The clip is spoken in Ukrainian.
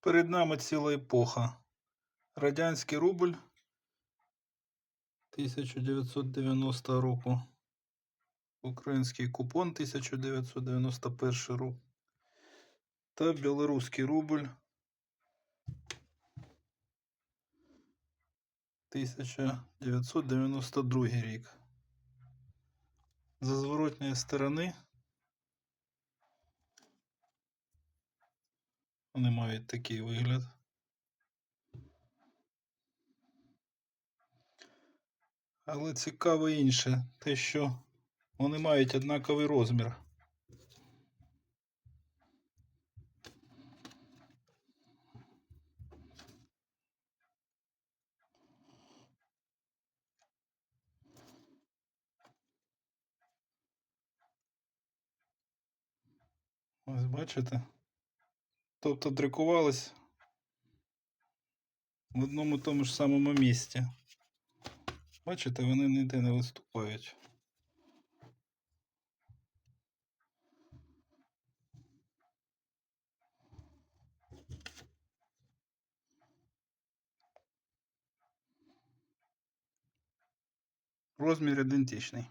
Перед нами ціла епоха. Радянський рубль 1990 року. Український купон 1991 рік. Та білоруський рубль 1992 рік. За зворотньої сторони вони мають такий вигляд. Але цікаво інше, те, що вони мають однаковий розмір. Ось бачите? Тобто друкувались в одному і тому ж самому місці. Бачите, вони ніде не виступають. Розмір ідентичний.